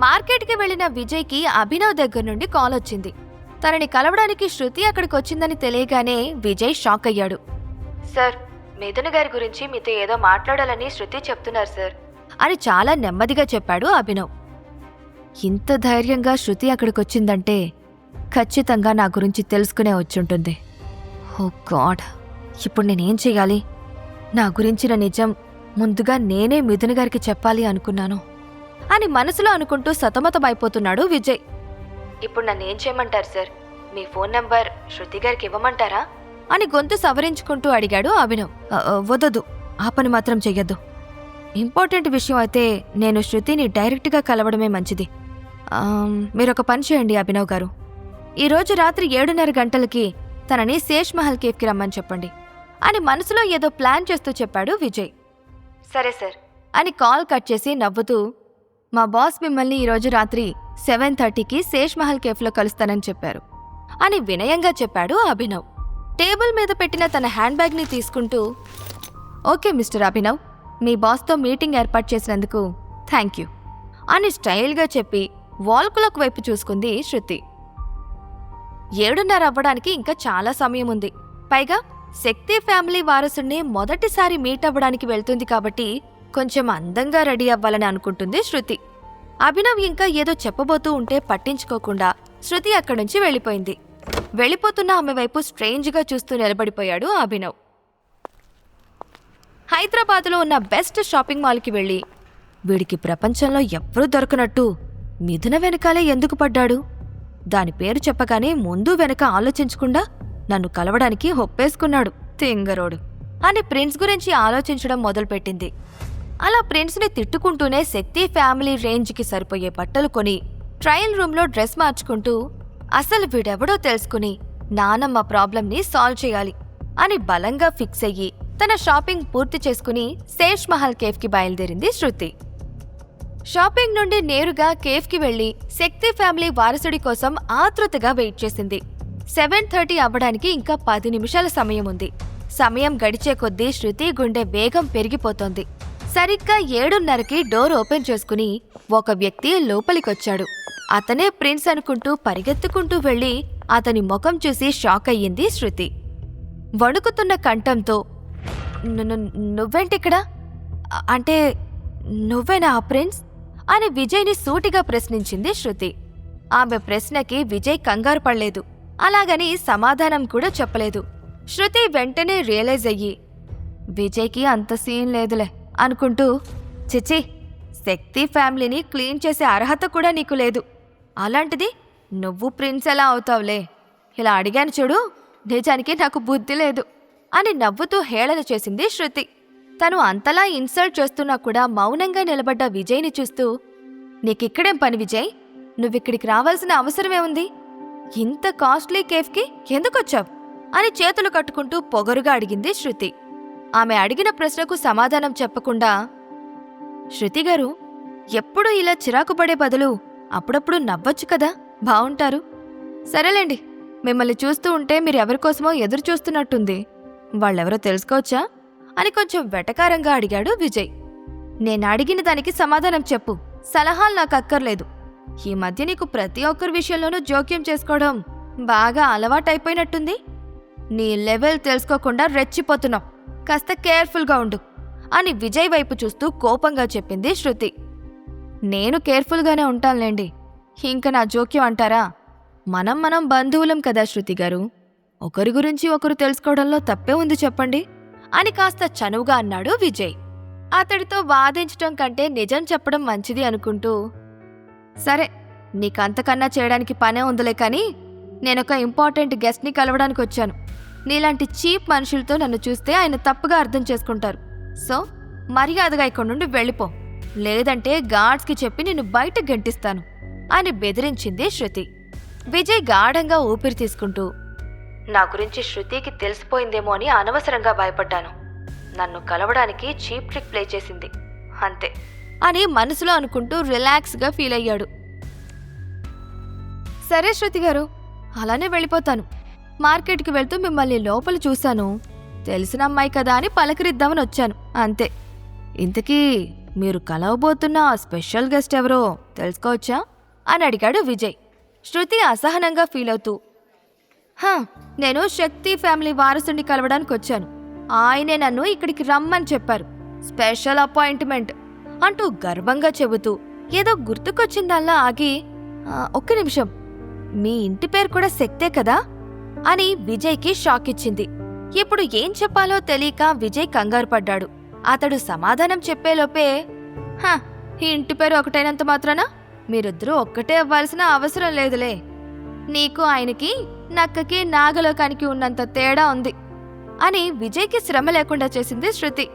మార్కెట్కి వెళ్ళిన విజయ్కి అభినవ్ దగ్గర నుండి కాల్ వచ్చింది. తనని కలవడానికి శృతి అక్కడికి వచ్చిందని తెలియగానే విజయ్ షాక్ అయ్యాడు. సార్ మిథున్ గారి గురించి మీతో ఏదో మాట్లాడాలని శృతి చెప్తున్నారు సార్. అని చాలా నెమ్మదిగా చెప్పాడు అభినవ్. ఇంత ధైర్యంగా శృతి అక్కడికొచ్చిందంటే ఖచ్చితంగా నా గురించి తెలుసుకునే వచ్చుంటుంది. Oh God! ఇప్పుడు నేనేం చెయ్యాలి నా గురించిన నిజం ముందుగా నేనే మిథున్ గారికి చెప్పాలి అనుకున్నాను. అని మనసులో అనుకుంటూ సతమతమైపోతున్నాడు విజయ్. ఇప్పుడు నన్ను ఏం చేయమంటారు సార్? మీ ఫోన్ నంబర్ శృతి గారికి ఇవ్వమంటారా? అని గొంతు సవరించుకుంటూ అడిగాడు అభినవ్. "అ, అ, వదదు. ఆ పని మాత్రం చెయ్యొద్దు. ఇంపార్టెంట్ విషయం అయితే నేను శృతిని డైరెక్ట్గా కలవడమే మంచిది. ఆమ్, మీరొక పని చేయండి అభినవ్ గారు. ఈరోజు రాత్రి ఏడున్నర గంటలకి తనని శేష్ మహల్ కేఫ్కి రమ్మని చెప్పండి అని మనసులో ఏదో ప్లాన్ చేస్తూ చెప్పాడు విజయ్. సరే సార్. అని కాల్ కట్ చేసి నవ్వుతూ మా బాస్ మిమ్మల్ని ఈరోజు రాత్రి సెవెన్ థర్టీకి శేష్ మహల్ కేఫ్లో కలుస్తానని చెప్పారు. అని వినయంగా చెప్పాడు అభినవ్. టేబుల్ మీద పెట్టిన తన హ్యాండ్ బ్యాగ్ని తీసుకుంటూ ఓకే మిస్టర్ అభినవ్ మీ బాస్తో మీటింగ్ ఏర్పాటు చేసినందుకు థ్యాంక్ యూ అని స్టైల్గా చెప్పి వాల్ క్లాక్ వైపు చూసుకుంది శృతి. ఏడున్నర అవ్వడానికి ఇంకా చాలా సమయం ఉంది. పైగా శక్తి ఫ్యామిలీ వారసుడిని మొదటిసారి మీట్ అవ్వడానికి వెళ్తుంది కాబట్టి కొంచెం అందంగా రెడీ అవ్వాలని అనుకుంటుంది శృతి. అభినవ్ ఇంకా ఏదో చెప్పబోతూ ఉంటే పట్టించుకోకుండా శృతి అక్కడి నుంచి వెళ్ళిపోయింది. వెళ్ళిపోతున్న ఆమె వైపు స్ట్రేంజ్గా చూస్తూ నిలబడిపోయాడు అభినవ్. హైదరాబాద్లో ఉన్న బెస్ట్ షాపింగ్ మాల్కి వెళ్ళి వీడికి ప్రపంచంలో ఎవ్వరూ దొరకనట్టు మిథున వెనకాలే ఎందుకు పడ్డాడు? దాని పేరు చెప్పగానే ముందు వెనక ఆలోచించకుండా నన్ను కలవడానికి హొప్పేసుకున్నాడు తింగరోడు అని ప్రిన్స్ గురించి ఆలోచించడం మొదలుపెట్టింది. అలా ప్రిన్స్ని తిట్టుకుంటూనే శక్తి ఫ్యామిలీ రేంజ్కి సరిపోయే బట్టలు కొని ట్రయల్ రూమ్లో డ్రెస్ మార్చుకుంటూ అసలు వీడెవడో తెలుసుకుని నానమ్మ ప్రాబ్లంని సాల్వ్ చేయాలి అని బలంగా ఫిక్స్ అయ్యి తన షాపింగ్ పూర్తి చేసుకుని శేష్ మహల్ కేఫ్కి బయలుదేరింది శృతి. షాపింగ్ నుండి నేరుగా కేఫ్కి వెళ్ళి శక్తి ఫ్యామిలీ వారసుడి కోసం ఆతృతగా వెయిట్ చేసింది. సెవెన్ థర్టీ అవ్వడానికి ఇంకా పది నిమిషాల సమయం ఉంది. సమయం గడిచే కొద్దీ శృతి గుండె వేగం పెరిగిపోతోంది. సరిగ్గా ఏడున్నరకి డోర్ ఓపెన్ చేసుకుని ఒక వ్యక్తి లోపలికొచ్చాడు. అతనే ప్రిన్స్ అనుకుంటూ పరిగెత్తుకుంటూ వెళ్ళి అతని ముఖం చూసి షాక్ అయ్యింది శృతి. వణుకుతున్న కంఠంతో నువ్వేంటిక్కడ? అంటే నువ్వేనా ఆ ప్రిన్స్? అని విజయ్ని సూటిగా ప్రశ్నించింది శృతి. ఆమె ప్రశ్నకి విజయ్ కంగారు పడలేదు. అలాగని సమాధానం కూడా చెప్పలేదు. శృతి వెంటనే రియలైజ్ అయ్యి విజయ్కి అంత సీన్ లేదులే. అనుకుంటూ చిచి శక్తి ఫ్యామిలీని క్లీన్ చేసే అర్హత కూడా నీకు లేదు. అలాంటిది నువ్వు ప్రిన్స్ ఎలా అవుతావులే? ఇలా అడిగాను చూడు నిజానికి నాకు బుద్ధి లేదు అని నవ్వుతూ హేళన చేసింది శృతి. తను అంతలా ఇన్సల్ట్ చేస్తున్నా కూడా మౌనంగా నిలబడ్డ విజయ్ని చూస్తూ నీకిక్కడేం పని విజయ్? నువ్విక్కడికి రావాల్సిన అవసరమే ఉంది. ఇంత కాస్ట్లీ కేఫ్కి ఎందుకొచ్చావు? అని చేతులు కట్టుకుంటూ పొగరుగా అడిగింది శృతి. ఆమె అడిగిన ప్రశ్నకు సమాధానం చెప్పకుండా శృతిగారు ఎప్పుడూ ఇలా చిరాకు పడే బదులు అప్పుడప్పుడు నవ్వొచ్చు కదా? బావుంటారు. సరేలేండి మిమ్మల్ని చూస్తూ ఉంటే మీరు ఎవరికోసమో ఎదురు చూస్తున్నట్టుంది. వాళ్ళెవరో తెలుసుకోవచ్చా? అని కొంచెం వెటకారంగా అడిగాడు విజయ్. నేను అడిగిన దానికి సమాధానం చెప్పు. సలహాలు నాకు అక్కర్లేదు. ఈ మధ్య నీకు ప్రతి ఒక్కరి విషయంలోనూ జోక్యం చేసుకోవడం బాగా అలవాటైపోయినట్టుంది. నీ లెవెల్ తెలుసుకోకుండా రెచ్చిపోతున్నావు. కాస్త కేర్ఫుల్గా ఉండు అని విజయ్ వైపు చూస్తూ కోపంగా చెప్పింది శృతి. నేను కేర్ఫుల్గానే ఉంటానులేండి. ఇంక నా జోక్యం అంటారా? మనం మనం బంధువులం కదా శృతి గారు. ఒకరి గురించి ఒకరు తెలుసుకోవడంలో తప్పే ఉంది చెప్పండి అని కాస్త చనువుగా అన్నాడు విజయ్. అతడితో వాదించటం కంటే నిజం చెప్పడం మంచిది అనుకుంటూ సరే నీకంతకన్నా చేయడానికి పనే ఉందిలే కానీ నేనొక ఇంపార్టెంట్ గెస్ట్ని కలవడానికి వచ్చాను నీలాంటి చీప్ మనుషులతో నన్ను చూస్తే ఆయన తప్పుగా అర్థం చేసుకుంటారు. సో మర్యాదగా ఇక్కడి నుండి వెళ్ళిపో. లేదంటే గార్డ్స్కి చెప్పి నిన్ను బయట గెంటిస్తాను. అని బెదిరించింది శృతి. విజయ్ గాఢంగా ఊపిరి తీసుకుంటూ నా గురించి శృతికి తెలిసిపోయిందేమో అని అనవసరంగా భయపడ్డాను. నన్ను కలవడానికి చీప్ ట్రిక్ ప్లే చేసింది. అంతే. అని మనసులో అనుకుంటూ రిలాక్స్గా ఫీల్ అయ్యాడు. సరే శృతి గారు అలానే వెళ్ళిపోతాను. మార్కెట్కి వెళ్తూ మిమ్మల్ని లోపల చూశాను. తెలిసిన అమ్మాయి కదా అని పలకరిద్దామని వచ్చాను. అంతే. ఇంతకీ మీరు కలవబోతున్న ఆ స్పెషల్ గెస్ట్ ఎవరో తెలుసుకోవచ్చా? అని అడిగాడు విజయ్. శృతి అసహనంగా ఫీల్ అవుతూ హా నేను శక్తి ఫ్యామిలీ వారసుని కలవడానికి వచ్చాను. ఆయనే నన్ను ఇక్కడికి రమ్మని చెప్పారు. స్పెషల్ అపాయింట్మెంట్ అంటూ గర్వంగా చెబుతూ ఏదో గుర్తుకొచ్చిందల్లా ఆగి ఒక్క నిమిషం. మీ ఇంటి పేరు కూడా శక్తే కదా? అని విజయ్కి షాక్ ఇచ్చింది. ఇప్పుడు ఏం చెప్పాలో తెలియక విజయ్ కంగారు పడ్డాడు. అతడు సమాధానం చెప్పేలోపే "హ, ఈ ఇంటి పేరు ఒకటైనంత మాత్రాన? మీరిద్దరూ ఒక్కటే అవ్వాల్సిన అవసరం లేదులే. నీకు ఆయనకి నక్కకి నాగలోకానికి ఉన్నంత తేడా ఉంది అని విజయ్కి శ్రమ లేకుండా చేసింది శృతి.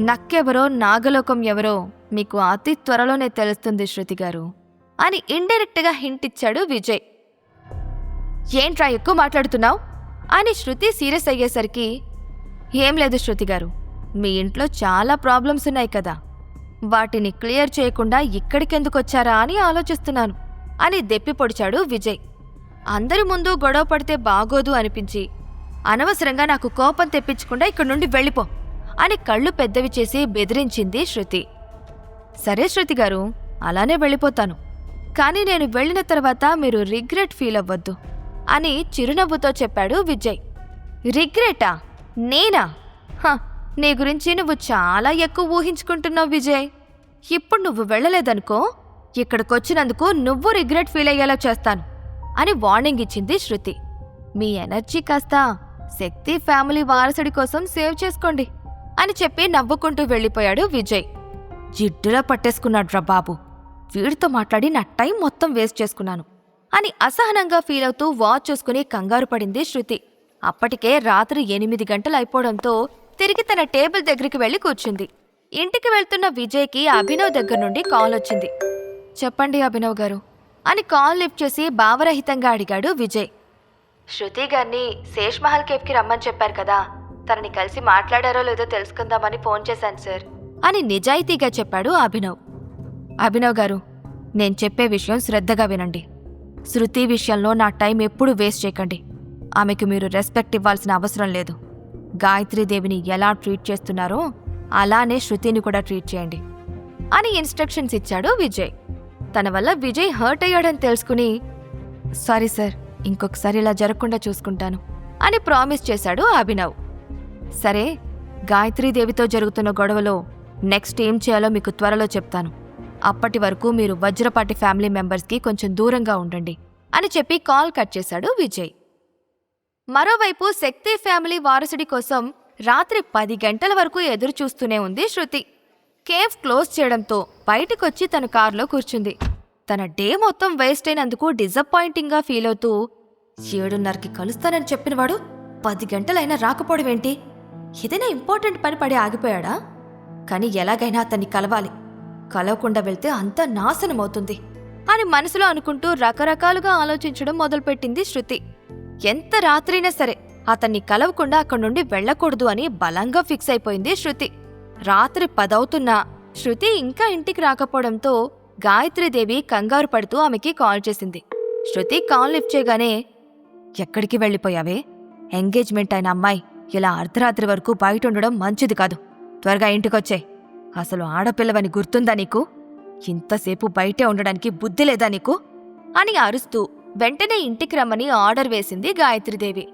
నక్కెవరో నాగలోకం ఎవరో మీకు అతి త్వరలోనే తెలుస్తుంది శృతి గారు అని ఇండైరెక్ట్గా హింట్ ఇచ్చాడు విజయ్. ఏంట్రా ఎక్కువ మాట్లాడుతున్నావు? అని శృతి సీరియస్ అయ్యేసరికి ఏం లేదు శృతి గారు మీ ఇంట్లో చాలా ప్రాబ్లమ్స్ ఉన్నాయి కదా. వాటిని క్లియర్ చేయకుండా ఇక్కడికెందుకు వచ్చారా అని ఆలోచిస్తున్నాను అని దెప్పి పొడిచాడు విజయ్. అందరి ముందు గొడవ పడితే బాగోదు అనిపించి అనవసరంగా నాకు కోపం తెప్పించకుండా ఇక్కడి నుండి వెళ్ళిపో అని కళ్ళు పెద్దవి చేసి బెదిరించింది శృతి. సరే శృతి గారు అలానే వెళ్ళిపోతాను. కానీ నేను వెళ్ళిన తర్వాత మీరు రిగ్రెట్ ఫీల్ అవ్వద్దు. అని చిరునవ్వుతో చెప్పాడు విజయ్. రిగ్రెటా? నేనా? హ, నీ గురించి నువ్వు చాలా ఎక్కువ ఊహించుకుంటున్నావు విజయ్. ఇప్పుడు నువ్వు వెళ్ళలేదనుకో ఇక్కడికొచ్చినందుకు నువ్వు రిగ్రెట్ ఫీల్ అయ్యేలా చేస్తాను అని వార్నింగ్ ఇచ్చింది శృతి. మీ ఎనర్జీ కాస్త శక్తి ఫ్యామిలీ వారసుడి కోసం సేవ్ చేసుకోండి అని చెప్పి నవ్వుకుంటూ వెళ్ళిపోయాడు విజయ్. జిడ్డులా పట్టేసుకున్నాడ్రా బాబు. వీడితో మాట్లాడి నా టైం మొత్తం వేస్ట్ చేసుకున్నాను. అని అసహనంగా ఫీల్ అవుతూ వాచ్ చూసుకుని కంగారు పడింది శృతి. అప్పటికే రాత్రి ఎనిమిది గంటలు అయిపోవడంతో తిరిగి తన టేబుల్ దగ్గరికి వెళ్ళి కూర్చుంది. ఇంటికి వెళ్తున్న విజయ్కి అభినవ్ దగ్గర నుండి కాల్ వచ్చింది. చెప్పండి అభినవ్ గారు అని కాల్ లిఫ్ట్ చేసి భావరహితంగా అడిగాడు విజయ్. శృతి గారిని శేష్ మహల్ కేఫ్కి రమ్మని చెప్పారు కదా తనని కలిసి మాట్లాడారో లేదో తెలుసుకుందామని ఫోన్ చేశాను సార్ అని నిజాయితీగా చెప్పాడు అభినవ్. అభినవ్ గారు నేను చెప్పే విషయం శ్రద్ధగా వినండి. శృతి విషయంలో నా టైం ఎప్పుడూ వేస్ట్ చేయకండి. ఆమెకు మీరు రెస్పెక్ట్ ఇవ్వాల్సిన అవసరం లేదు. గాయత్రీదేవిని ఎలా ట్రీట్ చేస్తున్నారో అలానే శృతిని కూడా ట్రీట్ చేయండి. అని ఇన్స్ట్రక్షన్స్ ఇచ్చాడు విజయ్. తన వల్ల విజయ్ హర్ట్ అయ్యాడని తెలుసుకుని సారీ సార్ ఇంకొకసారి ఇలా జరగకుండా చూసుకుంటాను అని ప్రామిస్ చేశాడు అభినవ్. సరే గాయత్రీదేవితో జరుగుతున్న గొడవలో నెక్స్ట్ ఏం చేయాలో మీకు త్వరలో చెప్తాను. అప్పటి వరకు మీరు వజ్రపాటి ఫ్యామిలీ మెంబర్స్కి కొంచెం దూరంగా ఉండండి అని చెప్పి కాల్ కట్ చేశాడు విజయ్. మరోవైపు శక్తి ఫ్యామిలీ వారసుడి కోసం రాత్రి పది గంటల వరకు ఎదురు చూస్తూనే ఉంది శృతి. కేఫ్ క్లోజ్ చేయడంతో బయటకొచ్చి తన కారులో కూర్చుంది. తన డే మొత్తం వేస్ట్ అయినందుకు డిసప్పాయింటింగ్గా ఫీల్ అవుతూ ఏడున్నరకి కలుస్తానని చెప్పినవాడు పది గంటలైనా రాకపోవడం ఏంటి ఏదైనా ఇంపార్టెంట్ పని పడి ఆగిపోయాడా? కానీ ఎలాగైనా అతన్ని కలవాలి. కలవకుండా వెళ్తే అంతా నాశనమవుతుంది అని మనసులో అనుకుంటూ రకరకాలుగా ఆలోచించడం మొదలుపెట్టింది శృతి. ఎంత రాత్రైనా సరే అతన్ని కలవకుండా అక్కడి నుండి వెళ్ళకూడదు అని బలంగా ఫిక్స్ అయిపోయింది శృతి. రాత్రి పదవుతున్నా శృతి ఇంకా ఇంటికి రాకపోవడంతో గాయత్రీదేవి కంగారు పడుతూ ఆమెకి కాల్ చేసింది. శృతి కాల్ లిఫ్ట్ చేయగానే ఎక్కడికి వెళ్ళిపోయావే? ఎంగేజ్మెంట్ అయిన అమ్మాయి ఇలా అర్ధరాత్రి వరకు బయట ఉండడం మంచిది కాదు. త్వరగా ఇంటికొచ్చే అసలు ఆడపిల్లవని గుర్తుందా నీకు? ఇంతసేపు బయటే ఉండడానికి బుద్ధి లేదా నీకు? అని అరుస్తూ వెంటనే ఇంటికి రమ్మని ఆర్డర్ వేసింది గాయత్రిదేవి.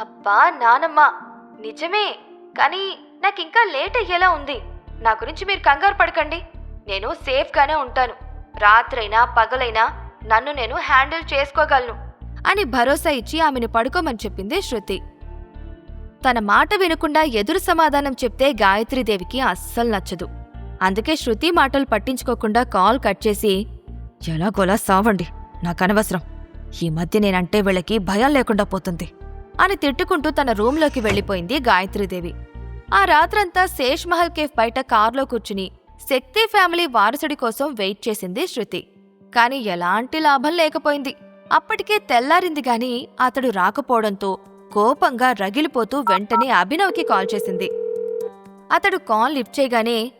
అబ్బా నానమ్మ నిజమే. కానీ నాకింకా లేట్ అయ్యేలా ఉంది. నా గురించి మీరు కంగారు పడకండి. నేను సేఫ్గానే ఉంటాను. రాత్రైనా పగలైనా నన్ను నేను హ్యాండిల్ చేసుకోగలను. అని భరోసా ఇచ్చి ఆమెను పడుకోమని చెప్పింది శృతి. తన మాట వినకుండా ఎదురు సమాధానం చెప్తే గాయత్రీదేవికి అస్సలు నచ్చదు. అందుకే శృతి మాటలు పట్టించుకోకుండా కాల్ కట్ చేసి ఎలాగోలా సావండి నాకనవసరం ఈ మధ్య నేనంటే వీళ్ళకి భయం లేకుండా పోతుంది అని తిట్టుకుంటూ తన రూంలోకి వెళ్ళిపోయింది గాయత్రీదేవి. ఆ రాత్రంతా శేష్ మహల్ కేఫ్ బయట కారులో కూర్చుని శక్తి ఫ్యామిలీ వారసుడి కోసం వెయిట్ చేసింది శృతి. కాని ఎలాంటి లాభం లేకపోయింది. అప్పటికే తెల్లారింది గాని అతడు రాకపోవడంతో కోపంగా రగిలిపోతూ వెంటనే అభినవ్కి కాల్ చేసింది. అతడు కాల్ లిఫ్ట్ చేయగానే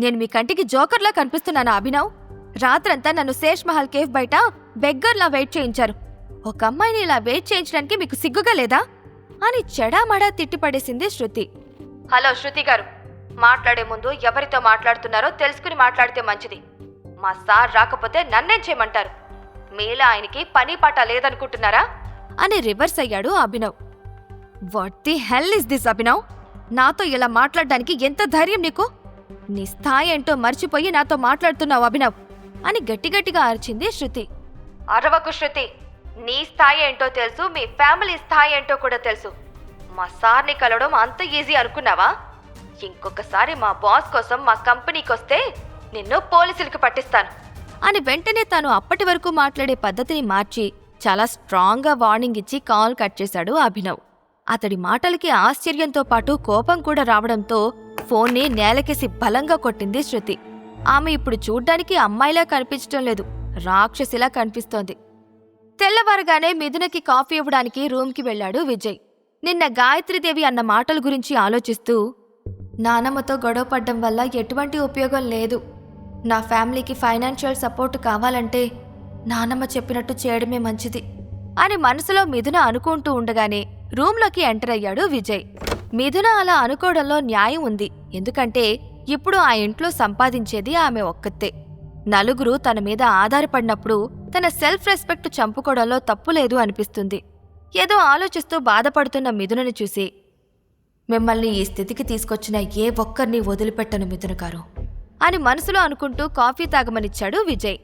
నేను మీ కంటికి జోకర్లా కనిపిస్తున్నాను అభినవ్. రాత్రంతా నన్ను శేష్ మహల్ కేఫ్ బయట బెగ్గర్లా వెయిట్ చేయించారు. ఒక అమ్మాయిని ఇలా వెయిట్ చేయించడానికి మీకు సిగ్గుగా లేదా? అని చెడామడా తిట్టిపడేసింది శృతి. హలో శృతి గారు మాట్లాడే ముందు ఎవరితో మాట్లాడుతున్నారో తెలుసుకుని మాట్లాడితే మంచిది. మా సార్ రాకపోతే నన్నేం చేయమంటారు? మీలా ఆయనకి పని పాట లేదనుకుంటున్నారా? అని రివర్స్ అయ్యాడు Abhinav. What the hell is this Abhinav నాతో ఇలా మాట్లాడడానికి ఎంత ధైర్యం నీకు? నీ స్థాయి ఏంటో మర్చిపోయి నాతో మాట్లాడుతున్నావు అభినవ్ అని గట్టిగట్టిగా అరిచింది శృతి. అరవకు శృతి నీ స్థాయి ఏంటో తెలుసు మీ ఫ్యామిలీ స్థాయి ఏంటో కూడా తెలుసు. మా సార్ని కలవడం అంత ఈజీ అనుకున్నావా? ఇంకొకసారి మా బాస్ కోసం మా కంపెనీకి వస్తే నిన్ను పోలీసులకి పట్టిస్తాను. అని వెంటనే తాను అప్పటి వరకు మాట్లాడే పద్ధతిని మార్చి చాలా స్ట్రాంగ్గా వార్నింగ్ ఇచ్చి కాల్ కట్ చేశాడు అభినవ్ అతడి మాటలకి ఆశ్చర్యంతో పాటు కోపం కూడా రావడంతో ఫోన్ని నేలకేసి బలంగా కొట్టింది శృతి. ఆమె ఇప్పుడు చూడ్డానికి అమ్మాయిలా కనిపించటం లేదు. రాక్షసిలా కనిపిస్తోంది. తెల్లవారగానే మిథునకి కాఫీ ఇవ్వడానికి రూమ్కి వెళ్ళాడు విజయ్. నిన్న గాయత్రీదేవి అన్న మాటల గురించి ఆలోచిస్తూ నానమ్మతో గొడవ పడ్డం వల్ల ఎటువంటి ఉపయోగం లేదు. నా ఫ్యామిలీకి ఫైనాన్షియల్ సపోర్ట్ కావాలంటే నానమ్మ చెప్పినట్టు చేయడమే మంచిది అని మనసులో మిథున అనుకుంటూ ఉండగానే రూంలోకి ఎంటర్ అయ్యాడు విజయ్. మిథున అలా అనుకోవడంలో న్యాయం ఉంది. ఎందుకంటే ఇప్పుడు ఆ ఇంట్లో సంపాదించేది ఆమె ఒక్కతే. నలుగురు తన మీద ఆధారపడినప్పుడు తన సెల్ఫ్ రెస్పెక్ట్ చంపుకోవడంలో తప్పులేదు అనిపిస్తుంది. ఏదో ఆలోచిస్తూ బాధపడుతున్న మిథునని చూసి మిమ్మల్ని ఈ స్థితికి తీసుకొచ్చిన ఏ ఒక్కరిని వదిలిపెట్టను మిథున గారు అని మనసులో అనుకుంటూ కాఫీ తాగమనిచ్చాడు విజయ్.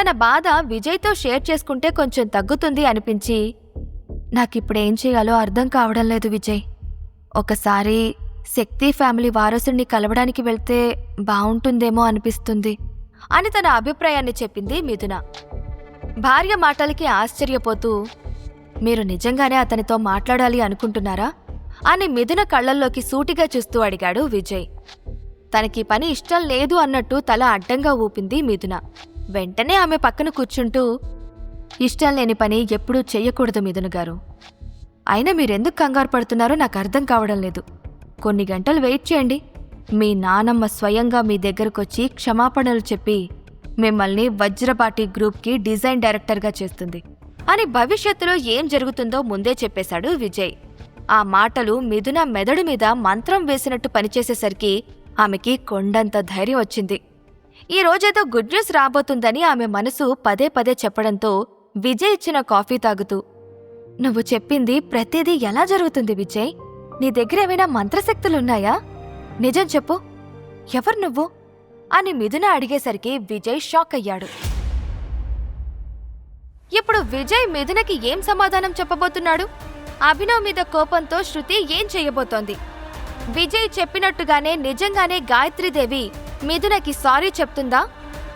తన బాధ విజయ్తో షేర్ చేసుకుంటే కొంచెం తగ్గుతుంది అనిపించి నాకిప్పుడేం చేయాలో అర్థం కావడం లేదు విజయ్. ఒకసారి శక్తి ఫ్యామిలీ వారసుడిని కలవడానికి వెళ్తే బాగుంటుందేమో అనిపిస్తుంది. అని తన అభిప్రాయాన్ని చెప్పింది మిథున. భార్య మాటలకి ఆశ్చర్యపోతూ మీరు నిజంగానే అతనితో మాట్లాడాలి అనుకుంటున్నారా? అని మిథున కళ్ళల్లోకి సూటిగా చూస్తూ అడిగాడు విజయ్. తనకి పని ఇష్టం లేదు అన్నట్టు తల అడ్డంగా ఊపింది మిథున. వెంటనే ఆమె పక్కన కూర్చుంటూ ఇష్టం లేని పని ఎప్పుడూ చెయ్యకూడదు మిథున గారు. అయినా మీరెందుకు కంగారు పడుతున్నారో నాకు అర్థం కావడం లేదు. కొన్ని గంటలు వెయిట్ చేయండి. మీ నానమ్మ స్వయంగా మీ దగ్గరకొచ్చి క్షమాపణలు చెప్పి మిమ్మల్ని వజ్రపాటి గ్రూప్కి డిజైన్ డైరెక్టర్గా చేస్తుంది. అని భవిష్యత్తులో ఏం జరుగుతుందో ముందే చెప్పేశాడు విజయ్. ఆ మాటలు మిథున మెదడు మీద మంత్రం వేసినట్టు పనిచేసేసరికి ఆమెకి కొండంత ధైర్యం వచ్చింది. ఈ రోజేదో గుడ్ న్యూస్ రాబోతుందని ఆమె మనసు పదే పదే చెప్పడంతో విజయ్ ఇచ్చిన కాఫీ తాగుతూ నువ్వు చెప్పింది ప్రతిదీ ఎలా జరుగుతుంది విజయ్? నీ దగ్గర ఏమైనా మంత్రశక్తులున్నాయా? నిజం చెప్పు. ఎవరు నువ్వు? అని మిథున అడిగేసరికి విజయ్ షాక్ అయ్యాడు. ఇప్పుడు విజయ్ మిథునకి ఏం సమాధానం చెప్పబోతున్నాడు? అభినవ్ మీద కోపంతో శృతి ఏం చేయబోతోంది? విజయ్ చెప్పినట్టుగానే నిజంగానే గాయత్రీదేవి మిథునకి సారీ చెప్తుందా?